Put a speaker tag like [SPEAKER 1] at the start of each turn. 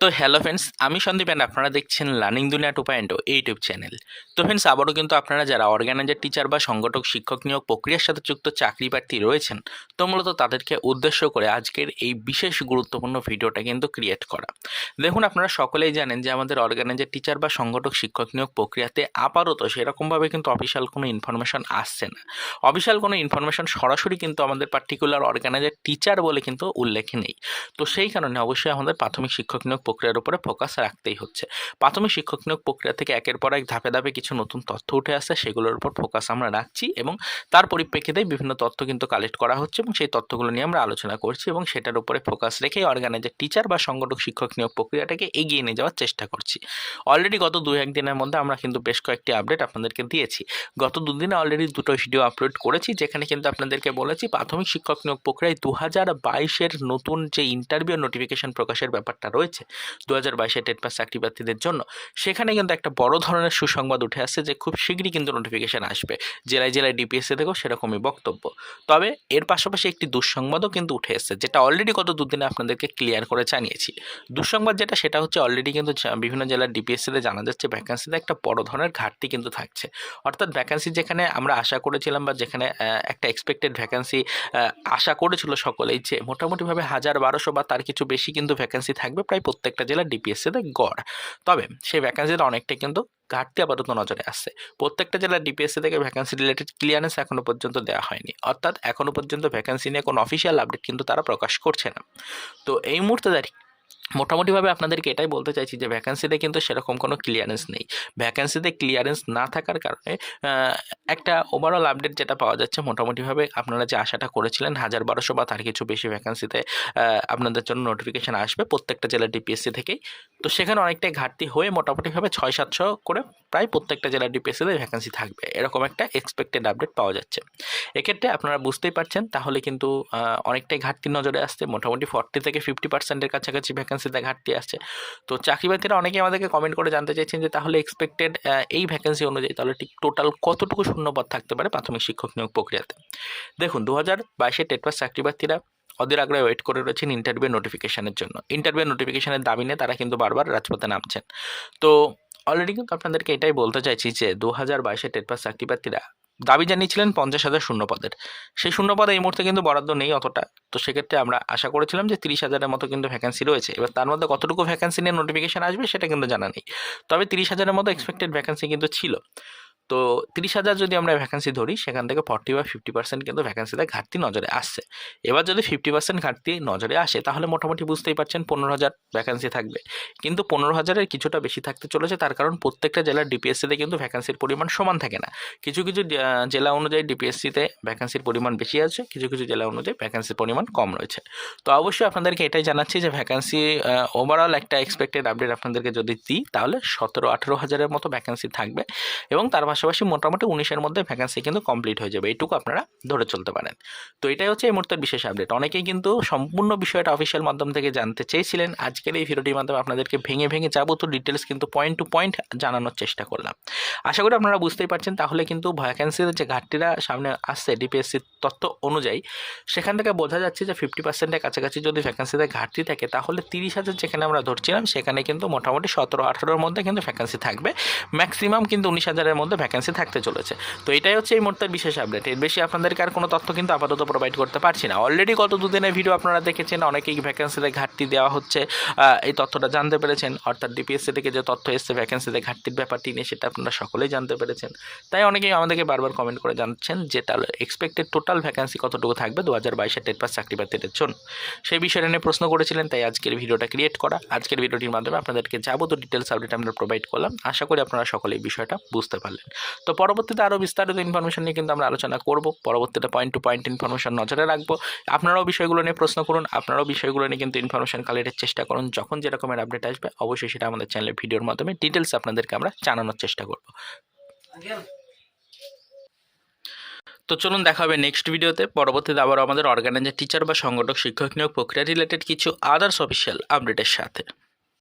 [SPEAKER 1] তো hello friends আমি Sandeep and আপনারা দেখছেন learning Duniya two point YouTube channel তো ফ্রেন্ডস আবারও কিন্তু আপনারা যারা অর্গানাইজার টিচার বা সংগঠক, শিক্ষক নিয়োগ প্রক্রিয়ার সাথে যুক্ত চাকরি প্রার্থী রয়েছেন, তো মূলত তাদেরকে উদ্দেশ্য করে আজকের এই বিশেষ গুরুত্বপূর্ণ ভিডিওটা কিন্তু ক্রিয়েট করা। দেখুন, আপনারা সকলেই জানেন যে আমাদের অর্গানাইজার টিচার বা সংগঠক, শিক্ষক নিয়োগ প্রক্রিয়াতে আপাতত সেরকমভাবে কিন্তু অফিসিয়াল কোনো ইনফরমেশন আসছে না। অফিসিয়াল কোনো ইনফরমেশন সরাসরি কিন্তু আমাদের পার্টিকুলার অর্গানাইজার টিচার বলে কিন্তু উল্লেখ নেই। তো সেই কারণে অবশ্যই আমাদের প্রাথমিক শিক্ষক নিয়োগ প্রক্রিয়ার উপরে ফোকাস রাখতেই হচ্ছে। প্রাথমিক শিক্ষক নিয়োগ প্রক্রিয়া থেকে একের পর এক ধাপে ধাপে কিছু নতুন তথ্য উঠে আসছে, সেগুলোর উপর ফোকাস আমরা রাখছি এবং তার পরিপ্রেক্ষিতেই বিভিন্ন তথ্য কিন্তু কালেক্ট করা হচ্ছে এবং সেই তথ্যগুলো নিয়ে আমরা আলোচনা করছি এবং সেটার উপরে ফোকাস রেখে অর্গানাইজার টিচার বা সংগঠক শিক্ষক নিয়োগ প্রক্রিয়াটাকে এগিয়ে নিয়ে যাওয়ার চেষ্টা করছি। অলরেডি গত দু একদিনের মধ্যে আমরা কিন্তু বেশ কয়েকটি আপডেট আপনাদেরকে দিয়েছি। গত দুদিনে অলরেডি দুটো ভিডিও আপলোড করেছি, যেখানে কিন্তু আপনাদেরকে বলেছি প্রাথমিক শিক্ষক নিয়োগ প্রক্রিয়ায় দু হাজার বাইশের নতুন যে ইন্টারভিউ নোটিফিকেশন প্রকাশের ব্যাপারটা রয়েছে দু হাজার বাইশে টেট পাস চাকরি প্রার্থীদের জন্য। সেখানে কিন্তু একটা বড় ধরনের সুসংবাদ উঠে আসছে যে, খুব শীঘ্রই কিন্তু নোটিফিকেশান আসবে। জেলায় জেলায় ডিপিএসসি থেকেও সেরকমই বক্তব্য। তবে এর পাশাপাশি একটি দুঃসংবাদও কিন্তু উঠে এসেছে, যেটা অলরেডি গত দুদিনে আপনাদেরকে ক্লিয়ার করে জানিয়েছি। দুঃসংবাদ যেটা, সেটা হচ্ছে অলরেডি কিন্তু বিভিন্ন জেলার ডিপিএসসিতে জানা যাচ্ছে ভ্যাকান্সিতে একটা বড় ধরনের ঘাটতি কিন্তু থাকছে। অর্থাৎ ভ্যাকান্সি যেখানে আমরা আশা করেছিলাম বা যেখানে একটা এক্সপেক্টেড ভ্যাকান্সি আশা করেছিল সকলেই যে, মোটামুটিভাবে হাজার বারোশো বা তার কিছু বেশি কিন্তু ভ্যাকান্সি থাকবে প্রায় প্রত্যেকটা জেলার ডিপিএসসিতে গড়। তবে সেই ভ্যাকান্সিটা অনেকটাই কিন্তু ঘাটতি আপাতত নজরে আসছে। প্রত্যেকটা জেলার ডিপিএসসি থেকে ভ্যাকান্সি রিলেটেড ক্লিয়ারেন্স এখনও পর্যন্ত দেওয়া হয়নি। অর্থাৎ এখনও পর্যন্ত ভ্যাকান্সি নিয়ে কোনো অফিসিয়াল আপডেট কিন্তু তারা প্রকাশ করছে না। তো এই মুহূর্তে দাঁড়িয়ে মোটামুটিভাবে আপনাদেরকে এটাই বলতে চাইছি যে ভ্যাকেন্সিতে কিন্তু সেরকম কোনো ক্লিয়ারেন্স নেই। ভ্যাকেন্সিতে ক্লিয়ারেন্স না থাকার কারণে একটা ওভারঅল আপডেট যেটা পাওয়া যাচ্ছে, মোটামুটিভাবে আপনারা যে আশাটা করেছিলেন, হাজার বারোশো বা তার কিছু বেশি ভ্যাকেন্সিতে আপনাদের জন্য নোটিফিকেশান আসবে প্রত্যেকটা জেলার ডিপিএসসি থেকেই। তো সেখানে অনেকটাই ঘাটতি হয়ে মোটামুটিভাবে ছয় সাতশো করে প্রায় প্রত্যেকটা জেলার ডিপিএসসিতে ভ্যাকেন্সি থাকবে। এরকম একটা এক্সপেক্টেড আপডেট পাওয়া যাচ্ছে। এক্ষেত্রে আপনারা বুঝতেই পারছেন, তাহলে কিন্তু অনেকটাই ঘাটতি নজরে আসছে। মোটামুটি ফর্টি থেকে ফিফটি পার্সেন্টের কাছাকাছি ভ্যাকান্সিতে ঘাটতি আসছে তো চাকরি বাকরিরা অনেকে আমাদেরকে কমেন্ট করে জানতে চাইছেন যে তাহলে এক্সপেক্টেড এই ভ্যাকেন্সি অনুযায়ী তাহলে ঠিক টোটাল কতটুকু শূন্যপদ থাকতে পারে প্রাথমিক শিক্ষক নিয়োগ প্রক্রিয়াতে? দেখুন দু হাজার বাইশে টেট পাস চাকরি প্রার্থীরা অধীর আগ্রহে ওয়েট করে রয়েছেন ইন্টারভিউ নোটিফিকেশনের জন্য। ইন্টারভিউ নোটিফিকেশনের দাবি নিয়ে তারা কিন্তু বারবার রাজপথে নামছেন। তো অলরেডি কিন্তু আপনাদেরকে এটাই বলতে চাইছি যে দু হাজার বাইশে টেট পাস চাকরি প্রার্থীরা দাবি জানিয়েছিলেন পঞ্চাশ হাজার শূন্যপদের। সেই শূন্য পদ এই মুহূর্তে কিন্তু বরাদ্দ নেই অতটা। তো সেক্ষেত্রে আমরা আশা করেছিলাম যে তিরিশ হাজারের মতো কিন্তু ভ্যাকেন্সি রয়েছে। এবার তার মধ্যে কতটুকু ভ্যাকেন্সি নিয়ে নোটিফিকেশান আসবে সেটা কিন্তু জানা নেই। তবে তিরিশ হাজারের মতো এক্সপেক্টেড ভ্যাকেন্সি কিন্তু ছিল। তো তিরিশ হাজার যদি আমরা ভ্যাকেন্সি ধরি, সেখান থেকে ফর্টি বা ফিফটি পার্সেন্ট কিন্তু ভ্যাকেন্সিতে ঘাটতি নজরে আসছে। এবার যদি ফিফটি পার্সেন্ট ঘাটতি নজরে আসে, তাহলে মোটামুটি বুঝতেই পারছেন পনেরো হাজার ভ্যাকেন্সি থাকবে। কিন্তু পনেরো হাজারের কিছুটা বেশি থাকতে চলেছে, তার কারণ প্রত্যেকটা জেলার ডিপিএসসিতে কিন্তু ভ্যাকেন্সির পরিমাণ সমান থাকে না। কিছু কিছু জেলা অনুযায়ী ডিপিএসসিতে ভ্যাকেন্সির পরিমাণ বেশি আছে, কিছু কিছু জেলা অনুযায়ী ভ্যাকেন্সির পরিমাণ কম রয়েছে। তো অবশ্যই আপনাদেরকে এটাই জানাচ্ছি যে ভ্যাকেন্সি ওভারঅল একটা এক্সপেক্টেড আপডেট আপনাদেরকে যদি দিই, তাহলে সতেরো আঠেরো হাজারের মতো ভ্যাকেন্সি থাকবে এবং তার পাশাপাশি মোটামুটি উনিশের মধ্যে ভ্যাকেন্সি কিন্তু কমপ্লিট হয়ে যাবে। এইটুকু আপনারা ধরে চলতে পারেন। তো এটাই হচ্ছে এই মুহূর্তের বিশেষ আপডেট অনেকেই কিন্তু সম্পূর্ণ বিষয়টা অফিসিয়াল মাধ্যম থেকে জানতে চেয়েছিলেন। আজকের এই ভিডিওটির মাধ্যমে আপনাদেরকে ভেঙে ভেঙে যাবতীয় ডিটেলস কিন্তু পয়েন্ট টু পয়েন্ট জানানোর চেষ্টা করলাম। আশা করি আপনারা বুঝতেই পারছেন। তাহলে কিন্তু ভ্যাকেন্সির যে ঘাটতিটা সামনে আসছে ডিপিএসসির তথ্য অনুযায়ী, সেখান থেকে বোঝা যাচ্ছে যে ফিফটি পার্সেন্টের কাছাকাছি যদি ভ্যাকেন্সিতে ঘাটতি থাকে, তাহলে তিরিশ হাজার যেখানে আমরা ধরছিলাম, সেখানে কিন্তু মোটামুটি সতেরো আঠারোর মধ্যে কিন্তু ভ্যাকেন্সি থাকবে। ম্যাক্সিমাম কিন্তু উনিশ হাজারের মধ্যে ভ্যাকেন্সি থাকতে চলেছে। তো এটাই হচ্ছে এই মুহূর্তের বিশেষ আপডেট এর বেশি আপনাদেরকে আর কোনো তথ্য কিন্তু আপাতত প্রোভাইড করতে পারছি না। অলরেডি গত দুদিনের ভিডিও আপনারা দেখেছেন, অনেকেই ভ্যাকেন্সিতে ঘাটতি দেওয়া হচ্ছে। এই তথ্যটা জানতে পেরেছেন। অর্থাৎ ডিপিএসসি থেকে যে তথ্য এসছে ভ্যাকেন্সিতে ঘাটতির ব্যাপারটি নিয়ে, সেটা আপনারা সকলেই জানতে পেরেছেন। তাই অনেকেই আমাদেরকে বারবার কমেন্ট করে জানাচ্ছেন যে, তাহলে এক্সপেক্টেড টোটাল ভ্যাকেন্সি কতটুকু থাকবে? দু হাজার বাইশের টেট পাস চাকরি প্রার্থীদের জন্য। সেই বিষয়টা নিয়ে প্রশ্ন করেছিলেন, তাই আজকের ভিডিওটা ক্রিয়েট করা। আজকের ভিডিওটির মাধ্যমে আপনাদেরকে যাবতীয় ডিটেলস আপডেট আমরা প্রোভাইড করলাম। আশা করি আপনারা সকলে এই বিষয়টা বুঝতে পারলেন। তো পরবর্তীতে আরও বিস্তারিত ইনফরমেশন নিয়ে কিন্তু আমরা আলোচনা করব। পরবর্তীতে পয়েন্ট টু পয়েন্ট ইনফরমেশন নজরে রাখব। আপনারাও বিষয়গুলো নিয়ে প্রশ্ন করুন, আপনারাও বিষয়গুলো নিয়ে কিন্তু ইনফরমেশন কালেক্টের চেষ্টা করুন। যখন যে রকমের আপডেট আসবে, অবশ্যই সেটা আমাদের চ্যানেলের ভিডিওর মাধ্যমে ডিটেলস আপনাদেরকে আমরা জানানোর চেষ্টা করব। তো চলুন দেখা হবে নেক্সট ভিডিওতে পরবর্তীতে আবার আমাদের অর্গানাইজার টিচার বা সংগঠক, শিক্ষক নিয়োগ প্রক্রিয়া রিলেটেড কিছু আদার্স অফিসিয়াল আপডেটের সাথে।